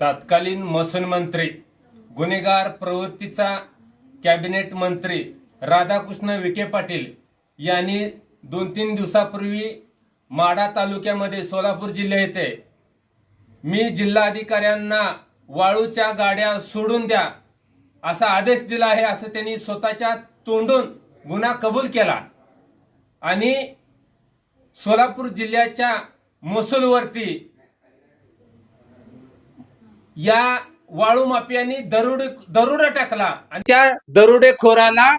तत्कालीन महसूल मंत्री गुन्हेगार प्रवृत्तीचा कॅबिनेट मंत्री राधाकृष्ण विखे पाटील यांनी दोन तीन दिवसापूर्वी माढा तालुक्यामध्ये सोलापूर जिल्हा येथे मी जिल्हाधिकाऱ्यांना वाळूच्या गाड्या सोडून द्या असा आदेश दिला आहे असं त्यांनी स्वतःच्या तोंडून गुन्हा कबूल केला. आणि सोलापूर जिल्ह्याच्या महसूलवरती या वाळू माफियांनी दरोडे दरोडा टाकला. आणि त्या दरोडेखोराला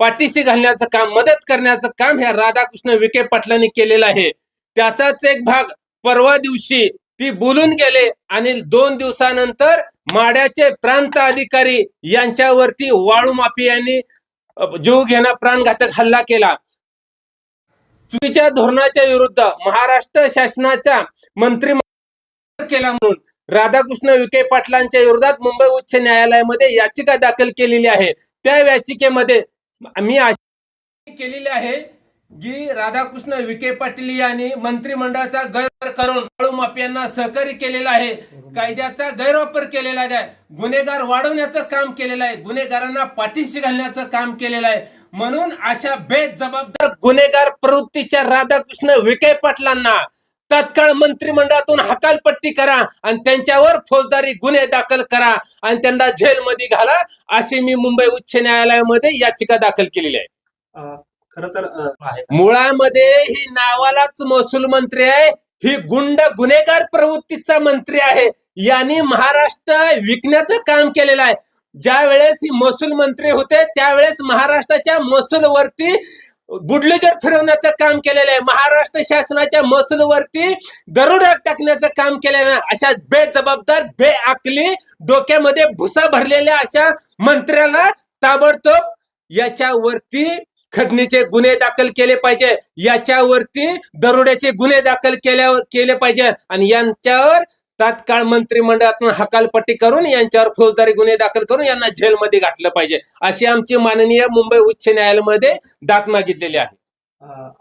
पाठीशी घालण्याचं काम मदत करण्याचं काम ह्या राधाकृष्ण विखे पाटलांनी केलेलं आहे. त्याचाच एक भाग परवा दिवशी ती बोलून गेले आणि दोन दिवसानंतर माड्याचे प्रांत अधिकारी यांच्यावरती वाळू माफियांनी जीव घेणा प्राणघातक हल्ला केला. चुकीच्या धोरणाच्या विरुद्ध महाराष्ट्र शासनाच्या मंत्री केला म्हणून राधाकृष्ण विखे पाटलांच्या विरोधात मुंबई उच्च न्यायालयामध्ये याचिका दाखल केलेली आहे. त्या याचिकेमध्ये मी केलेली आहे की राधाकृष्ण विखे पाटील यांनी मंत्रिमंडळाचा गैरवापर करून वाळू माफियांना सहकार्य केलेला आहे. कायद्याचा गैरवापर केलेला आहे. गुन्हेगार वाढवण्याचं काम केलेलं आहे. गुन्हेगारांना पाठीशी घालण्याचं काम केलेलं आहे. म्हणून अशा बेजबाबदार गुन्हेगार प्रवृत्तीच्या राधाकृष्ण विखे पाटलांना तत्काळ मंत्रिमंडळातून हकालपट्टी करा आणि त्यांच्यावर फौजदारी गुन्हे दाखल करा आणि त्यांना जेलमध्ये घाला अशी मी मुंबई उच्च न्यायालयामध्ये याचिका दाखल केलेली आहे. खरं तर मुळामध्ये ही नावालाच महसूल मंत्री आहे ही गुंड गुन्हेगार प्रवृत्तीचा मंत्री आहे. यांनी महाराष्ट्र विकण्याचं काम केलेलं आहे. ज्या वेळेस ही महसूल मंत्री होते त्यावेळेस महाराष्ट्राच्या महसूलवरती बुडलेजर फिरवण्याचं काम केलेलं आहे. महाराष्ट्र शासनाच्या महसूलवरती दरोडा टाकण्याचं काम केलेलं आहे. अशा बेजबाबदार बेअकली डोक्यामध्ये भुसा भरलेल्या अशा मंत्र्याला ताबडतोब याच्यावरती खटणीचे गुन्हे दाखल केले पाहिजे. याच्यावरती दरोड्याचे गुन्हे दाखल केल्या केले पाहिजे. आणि यांच्यावर तात्काळ मंत्रिमंडळातून हकालपट्टी करून यांच्यावर फौजदारी गुन्हे दाखल करून यांना जेलमध्ये घातलं पाहिजे अशी आमची माननीय मुंबई उच्च न्यायालयामध्ये दाद मागितलेली आहे.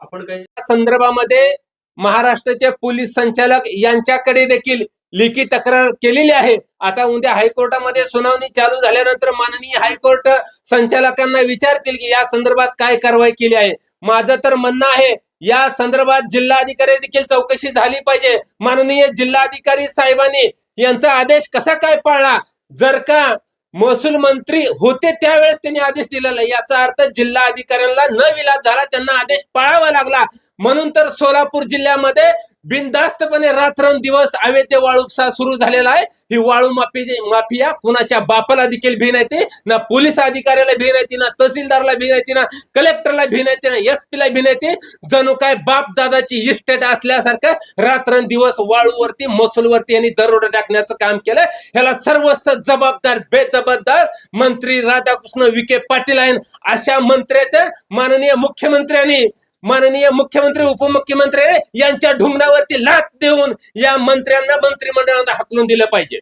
आपण काही या संदर्भामध्ये महाराष्ट्राचे पोलीस संचालक यांच्याकडे देखील लेखी तक्रार केलेली आहे. आता उद्या हायकोर्टामध्ये सुनावणी चालू झाल्यानंतर माननीय हायकोर्ट संचालकांना विचारतील की या संदर्भात काय कारवाई केली आहे. माझं तर म्हणणं आहे या संदर्भात जिल्हाधिकारी देखील चौकशी झाली पाहिजे. माननीय जिल्हाधिकारी साहेबांनी यांचा आदेश कसा काय पाळला? जर का महसूल मंत्री होते त्यावेळेस त्यांनी आदेश दिलेला याचा अर्थ जिल्हा अधिकाऱ्यांना न विलाज झाला त्यांना आदेश पाळावा लागला. म्हणून तर सोलापूर जिल्ह्यामध्ये बिनधास्तपणे रात्रंदिवस अवैध वाळूसा सुरू झालेला आहे. ही वाळू माफी माफिया कुणाच्या बापाला देखील भीन येते ना पोलीस अधिकाऱ्याला भीन येते ना तहसीलदारला भीन येते ना कलेक्टरला भीन येते ना एस पीला भीन येते जणू काय बाप दादाची इस्टेट असल्यासारखं रात्रंदिवस वाळूवरती महसूलवरती यांनी दरोडा टाकण्याचं काम केलं ह्याला सर्वस्व जबाबदार बेजबाबदार मंत्री राधाकृष्ण विखे पाटील आहेत. अशा मंत्र्याच्या माननीय मुख्यमंत्र्यांनी माननीय मुख्यमंत्री उपमुख्यमंत्री यांच्या ढुंगणावरती लाथ देऊन या मंत्र्यांना मंत्रिमंडळाला हकलून दिलं पाहिजे.